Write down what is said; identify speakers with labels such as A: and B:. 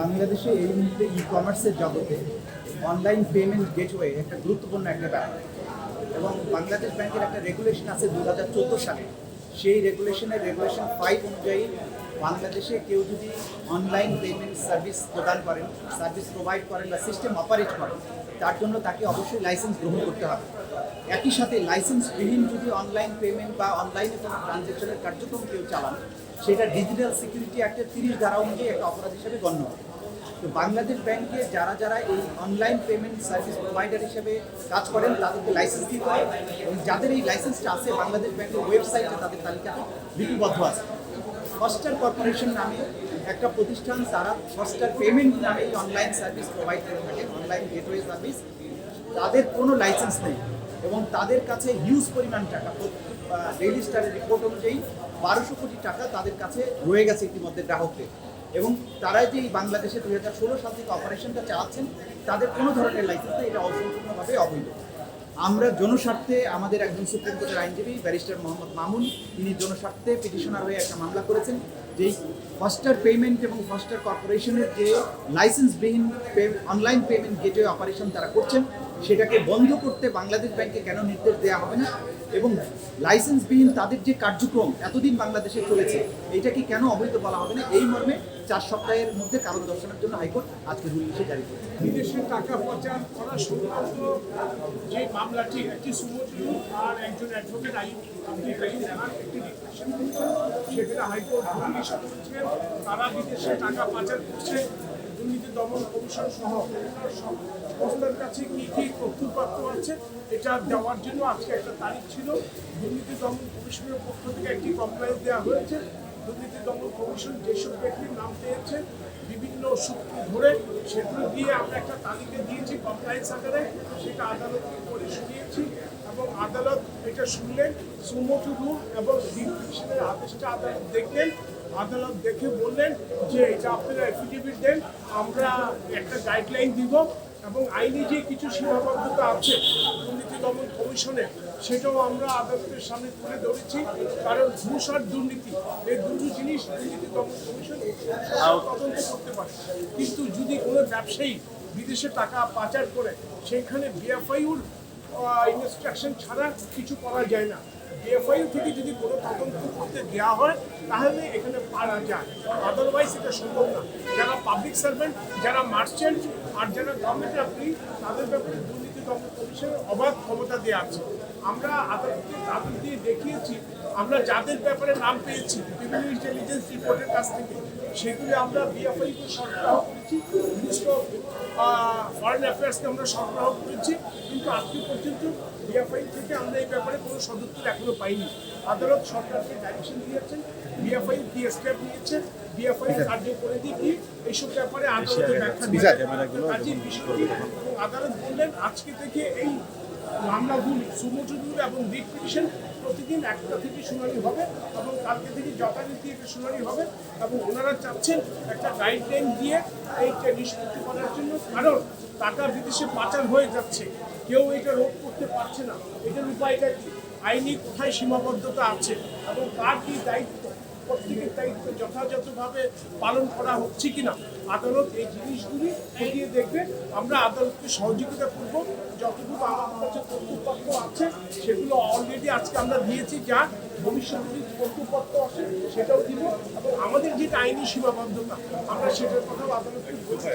A: বাংলাদেশে এই মুহূর্তে ই কমার্সের জগতে অনলাইন পেমেন্ট গেটওয়ে একটা গুরুত্বপূর্ণ একটা ব্যাপার। এবং বাংলাদেশ ব্যাংকের একটা রেগুলেশন আছে দু হাজার চোদ্দ সালে। সেই রেগুলেশনের রেগুলেশন ফাইভ অনুযায়ী বাংলাদেশে কেউ যদি অনলাইন পেমেন্ট সার্ভিস প্রদান করেন সার্ভিস প্রোভাইড করেন বা সিস্টেম অপারেট করেন, তার জন্য তাকে অবশ্যই লাইসেন্স গ্রহণ করতে হবে। একই সাথে লাইসেন্সবিহীন যদি অনলাইন পেমেন্ট বা অনলাইনে কোনো ট্রানজ্যাকশনের কার্যক্রম কেউ চালান সেটা ডিজিটাল সিকিউরিটি অ্যাক্টের তিরিশ ধারা অনুযায়ী একটা অপরাধ হিসেবে গণ্য হবে তো বাংলাদেশ ব্যাংকে যারা যারা এই অনলাইন পেমেন্ট সার্ভিস প্রোভাইডার হিসেবে কাজ করেন, তাদেরকে লাইসেন্স দিতে হয়। এবং যাদের এই লাইসেন্সটা আছে, বাংলাদেশ ব্যাংকের ওয়েবসাইটে তাদের তালিকাতে লিপিবদ্ধ আছে। ফস্টার কর্পোরেশন নামে একটা প্রতিষ্ঠান, তারা ফস্টার পেমেন্ট নামে অনলাইন সার্ভিস প্রোভাইড করে থাকেন অনলাইন গেটওয়ে সার্ভিস তাদের কোনো লাইসেন্স নেই। এবং তাদের কাছে হিউজ পরিমাণ টাকা ডেইলি স্টারের রিপোর্ট অনুযায়ী বারোশো কোটি টাকা তাদের কাছে রয়ে গেছে ইতিমধ্যে গ্রাহকদের এবং তারা যে বাংলাদেশে দুই হাজার ষোলো সাল থেকে অপারেশনটা চালাচ্ছেন, তাদের কোনো ধরনের লাইসেন্স এটা অসম্পূর্ণভাবে অবৈধ। আমরা জনস্বার্থে আমাদের একজন সুপ্রিম কোর্টের আইনজীবী, ব্যারিস্টার মোহাম্মদ মামুন, তিনি জনস্বার্থে পিটিশনার হয়ে একটা মামলা করেছেন, যেই ফাস্টার পেমেন্ট এবং ফাস্টার কর্পোরেশনের যে লাইসেন্সবিহীন অনলাইন পেমেন্ট গেটওয়ে অপারেশন তারা করছেন সেটাকে বন্ধ করতে বাংলাদেশ ব্যাংকে কেন নির্দেশ দেওয়া হবে না? এবং লাইসেন্সবিহীন তাদের যে কার্যক্রম এতদিন বাংলাদেশে চলেছে এইটাকে কেন অবৈধ বলা হবে না? এই মর্মে চার সপ্তাহের মধ্যে কারণ দর্শনের জন্য হাইকোর্ট আজকে রুল এসে জারি করেছে।
B: বিদেশে টাকা পাচার করা সংক্রান্ত যে মামলাটি, একটি সুমোটিভ আর একজন অ্যাডভোকেট আইন একটি সেখানে হাইকোর্ট তারা বিদেশে টাকা পাচার করছে। দুর্নীতি, দমন কমিশন সহ সংস্থার কাছে কি কি তথ্যপ্রাপ্ত আছে, এটা দেওয়ার জন্য আজকে একটা তারিখ ছিল। দুর্নীতি, দমন কমিশনের পক্ষ থেকে একটি কমপ্লেন দেওয়া হয়েছে। দুর্নীতি, দমন কমিশন যেসব ব্যক্তির নাম পেয়েছে, বিভিন্ন সূত্র ধরে সেগুলো দিয়ে আমরা একটা তালিকা দিয়েছি কমপ্লায়েন্স আকারে। সেটা আদালতকে করে শুনিয়েছি। এবং আদালত এটা শুনলেন সুমোটু রুল এবং ডিভিশনের আদেশটা আদালত দেখলেন। আদালত দেখে বললেন যে, এটা আপনারা এফিডেভিট দেন, আমরা একটা গাইডলাইন দিব এবং আইনি যে কিছু সীমাবদ্ধতা আছে, দুর্নীতি দমন কমিশনের সেটাও আমরা আদালতের সামনে তুলে ধরেছি। কারণ ঘুষ আর দুর্নীতি, এই দুটো জিনিস দুর্নীতি দমন কমিশন তদন্ত করতে পারে। কিন্তু যদি কোনো ব্যবসায়ী বিদেশে টাকা পাচার করে, সেখানে বিএফআইউর ইনস্ট্রাকশন ছাড়া কিছু করা যায় না। ডিএফআই থেকে যদি কোনো তদন্ত করতে দেওয়া হয়, তাহলে এখানে পারা যায়। আদারওয়াইজ এটা সম্ভব না। যারা পাবলিক সার্ভেন্ট যারা মার্চেন্ট আর যারা গভর্নমেন্ট এমপ্লয়ি তাদের ব্যাপারে দুর্নীতি দমন কমিশনের অবাধ ক্ষমতা দেওয়া আছে। আমরা আদালতকে তাদের দিয়ে দেখিয়েছি আমরা যাদের ব্যাপারে নাম পেয়েছি বিভিন্ন ইন্টেলিজেন্স রিপোর্টের কাছ থেকে সেগুলি আমরা বিএফআইকে সরবরাহ করেছি মিনিস্ট্রি ফরেন অ্যাফেয়ার্সকে আমরা সরবরাহ করেছি কিন্তু আজকে পর্যন্ত বিএফআই থেকে আমরা এই ব্যাপারে কোনো সদুত্তর এখনও পাইনি। আদালত সরকারকে ডাইরেকশন দিয়েছেন বিএফআই কি স্টেপ নিয়েছে বিএফআই কার্য করে দিয়ে কি এইসব ব্যাপারে আদালতে ব্যাখ্যা বিষয়টি আদালত বললেন আজকে থেকে এই মামলাগুলি সুমোটুদুর এবং রিট পিটিশন প্রতিদিন একটা থেকে শুনানি হবে এবং কালকে থেকে যথারীতি একটা শুনানি হবে এবং ওনারা চাচ্ছেন একটা গাইডলাইন দিয়ে এইটা নিষ্পত্তি করার জন্য, কারণ টাকা বিদেশে পাচার হয়ে যাচ্ছে। কেউ এটা রোধ করতে পারছে না। এটার উপায়টা কি? আইনি কোথায় সীমাবদ্ধতা আছে? এবং কার কি দায়িত্ব? প্রত্যেকের দায়িত্ব যথাযথভাবে পালন করা হচ্ছে কিনা? আদালত এই জিনিসগুলি খতিয়ে দেখবে। আমরা আদালতকে সহযোগিতা করব। যতটুকু আমাদের কাছে কর্তৃপক্ষ আছে। সেগুলো অলরেডি আজকে আমরা দিয়েছি, যা ভবিষ্যতে যদি কর্তৃপক্ষ আসে, সেটাও দিব। আমাদের যেটা আইনি সীমাবদ্ধতা, আমরা সেটার কথাও আদালতকে বলছি